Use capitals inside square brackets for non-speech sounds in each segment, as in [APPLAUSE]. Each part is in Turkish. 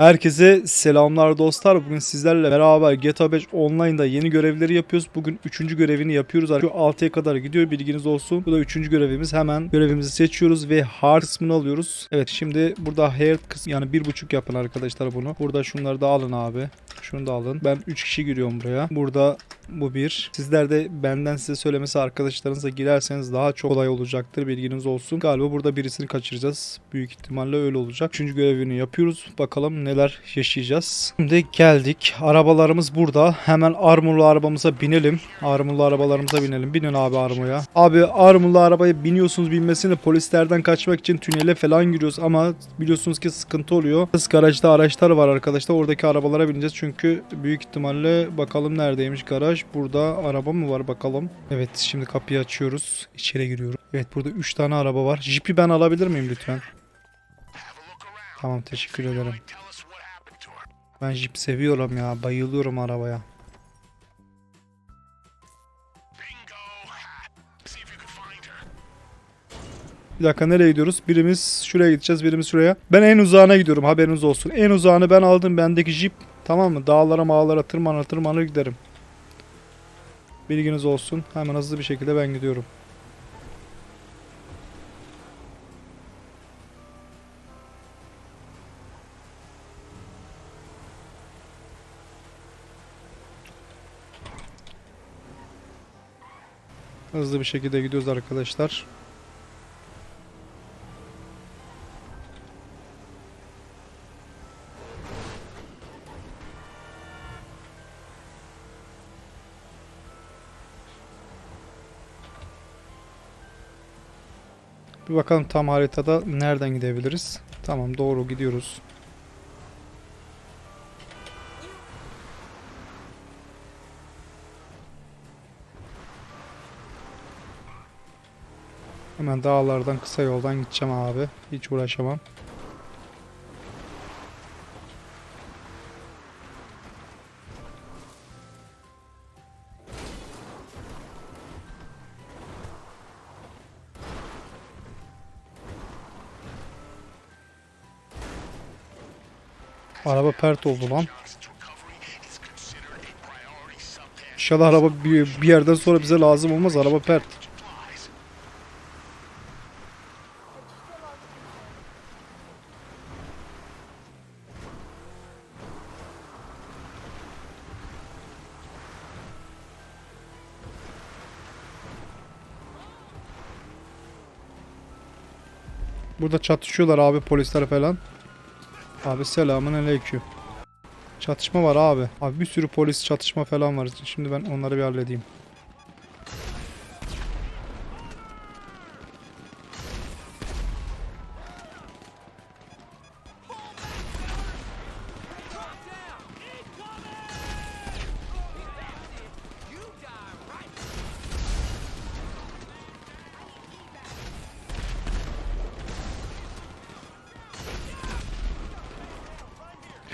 Herkese selamlar dostlar. Bugün sizlerle beraber GTA 5 Online'da yeni görevleri yapıyoruz. Bugün 3. görevini yapıyoruz. Şu 6'ya kadar gidiyor bilginiz olsun. Bu da 3. görevimiz. Hemen görevimizi seçiyoruz ve hard kısmını alıyoruz. Evet şimdi burada hard kısmı yani 1.5 yapın arkadaşlar bunu. Burada şunları da alın abi. Şunu da alın. Ben 3 kişi giriyorum buraya. Burada bu bir. Sizler de benden size söylemesi arkadaşlarınıza girerseniz daha çok kolay olacaktır. Bilginiz olsun. Galiba burada birisini kaçıracağız. Büyük ihtimalle öyle olacak. Üçüncü görevini yapıyoruz. Bakalım neler yaşayacağız. Şimdi geldik. Arabalarımız burada. Hemen armurlu arabamıza binelim. Armurlu arabalarımıza binelim. Binin abi armoya. Abi armurlu arabaya biniyorsunuz binmesine polislerden kaçmak için tünele falan giriyoruz ama biliyorsunuz ki sıkıntı oluyor. Kız garajda araçlar var arkadaşlar. Oradaki arabalara bineceğiz çünkü büyük ihtimalle bakalım neredeymiş garaj. Burada araba mı var bakalım. Evet şimdi kapıyı açıyoruz. İçeri giriyoruz. Evet burada 3 tane araba var. Jeep'i ben alabilir miyim lütfen? Tamam teşekkür ederim. Ben Jeep seviyorum ya. Bayılıyorum arabaya. Bir dakika nereye gidiyoruz? Birimiz şuraya gideceğiz, birimiz şuraya. Ben en uzağına gidiyorum haberiniz olsun. En uzağını ben aldım. Bendeki Jeep tamam mı? Dağlara mağlara tırmanır tırmanır giderim. Bilginiz olsun. Hemen hızlı bir şekilde ben gidiyorum. Hızlı bir şekilde gidiyoruz arkadaşlar. Bir bakalım tam haritada nereden gidebiliriz. Tamam doğru gidiyoruz. Hemen dağlardan kısa yoldan gideceğim abi. Hiç uğraşamam. Araba pert oldu lan. İnşallah araba bir, bir yerden sonra bize lazım olmaz. Araba pert. Burada çatışıyorlar abi polisler falan. Abi selamun aleyküm. Çatışma var abi. Abi bir sürü polis çatışma falan var. Şimdi ben onları bir halledeyim.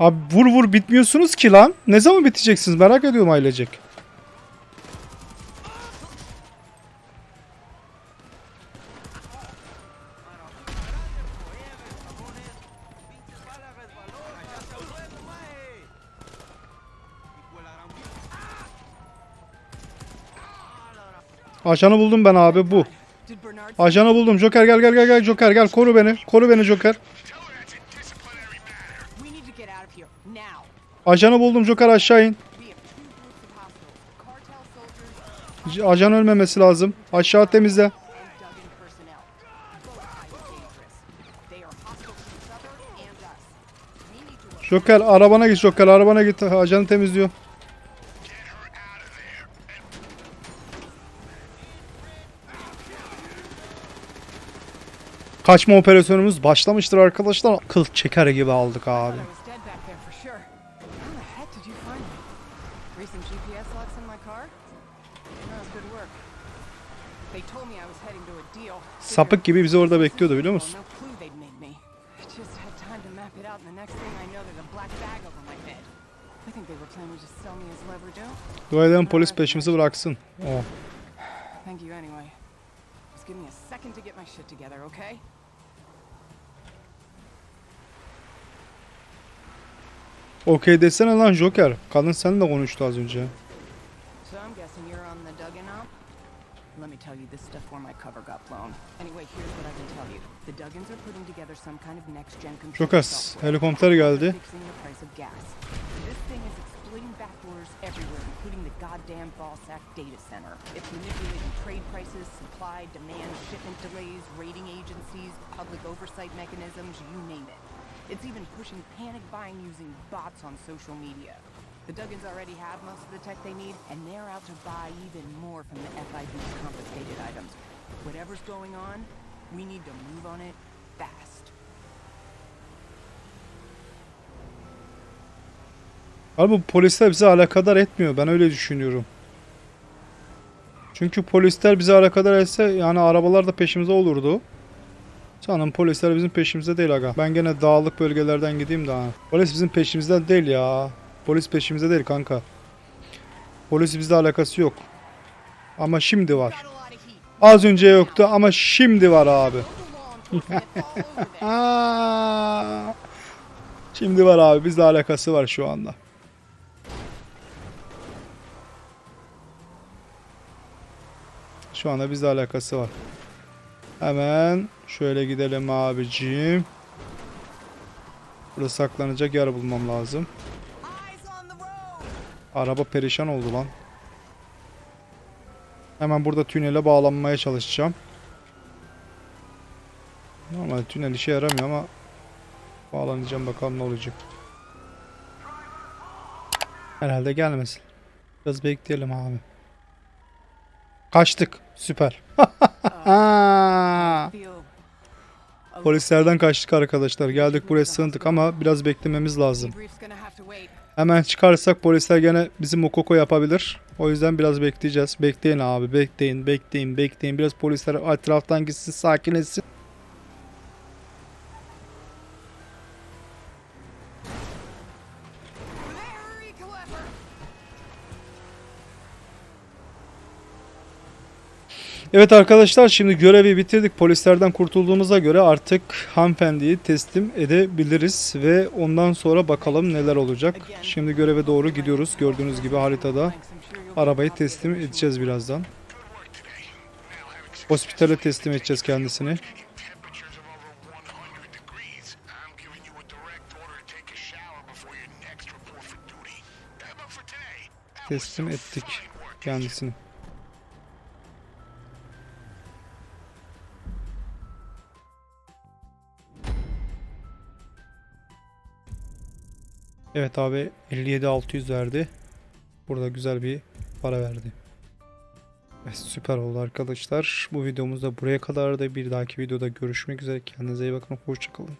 Abi vur vur bitmiyorsunuz ki lan. Ne zaman biteceksiniz merak ediyorum ailecek. Ajanı buldum ben abi bu. Ajanı buldum. Joker gel gel gel gel Joker gel koru beni. Koru beni Joker. Ajanı buldum Joker aşağı in. Ajan ölmemesi lazım. Aşağı temizle. Joker arabana git Joker arabana git. Ajanı temizliyor. Kaçma operasyonumuz başlamıştır arkadaşlar. Kıl çeker gibi aldık abi. You anyway. Just give me a second to get my shit together, okay? Okey desene lan Joker. Kadın seninle konuştu az önce. So I'm guessing you're on the Duggan op? Let me tell you this stuff where my cover got blown. Anyway, here's what I can tell you. The Duggans are putting together some kind of next-gen control Joker software. helikopter geldi. Fixing the price of gas. This thing is exploiting backdoors everywhere, including the goddamn Ballsack data center. It's manipulating trade prices, supply, demand, shipment delays, rating agencies, public oversight mechanisms, you name it. It's even pushing panic buying using bots on social media. The Duggans already have most of the tech they need, and they're out to buy even more from the FIB's confiscated items. Whatever's going on, we need to move on it fast. Abi bu polisler bizi alakadar etmiyor. Ben öyle düşünüyorum. Çünkü polisler bizi alakadar etse yani arabalar da peşimize olurdu. Canım polisler bizim peşimizde değil aga. Ben gene dağlık bölgelerden gideyim daha. Polis bizim peşimizden değil ya. Polis peşimizde değil kanka. Polis bizle alakası yok. Ama şimdi var. Az önce yoktu ama şimdi var abi. [LAUGHS] Şimdi var abi bizle alakası var şu anda. Şu anda bizle alakası var. Hemen şöyle gidelim abicim. Burada saklanacak yer bulmam lazım. Araba perişan oldu lan. Hemen burada tünele bağlanmaya çalışacağım. Normal tünel işe yaramıyor ama bağlanacağım bakalım ne olacak. Herhalde gelmesin. Biraz bekleyelim abi. Kaçtık. Süper. [LAUGHS] Polislerden kaçtık arkadaşlar. Geldik buraya sığındık ama biraz beklememiz lazım. Hemen çıkarsak polisler gene bizim okoko yapabilir. O yüzden biraz bekleyeceğiz. Bekleyin abi bekleyin bekleyin bekleyin. Biraz polisler etraftan gitsin sakinleşsin. Evet arkadaşlar şimdi görevi bitirdik. Polislerden kurtulduğumuza göre artık hanımefendiyi teslim edebiliriz. Ve ondan sonra bakalım neler olacak. Şimdi göreve doğru gidiyoruz. Gördüğünüz gibi haritada arabayı teslim edeceğiz birazdan. Hospitale teslim edeceğiz kendisini. temperatures of over Evet abi 57-600 verdi. Burada güzel bir para verdi. Evet, süper oldu arkadaşlar. Bu videomuz da buraya kadardı. Bir dahaki videoda görüşmek üzere. Kendinize iyi bakın. Hoşçakalın.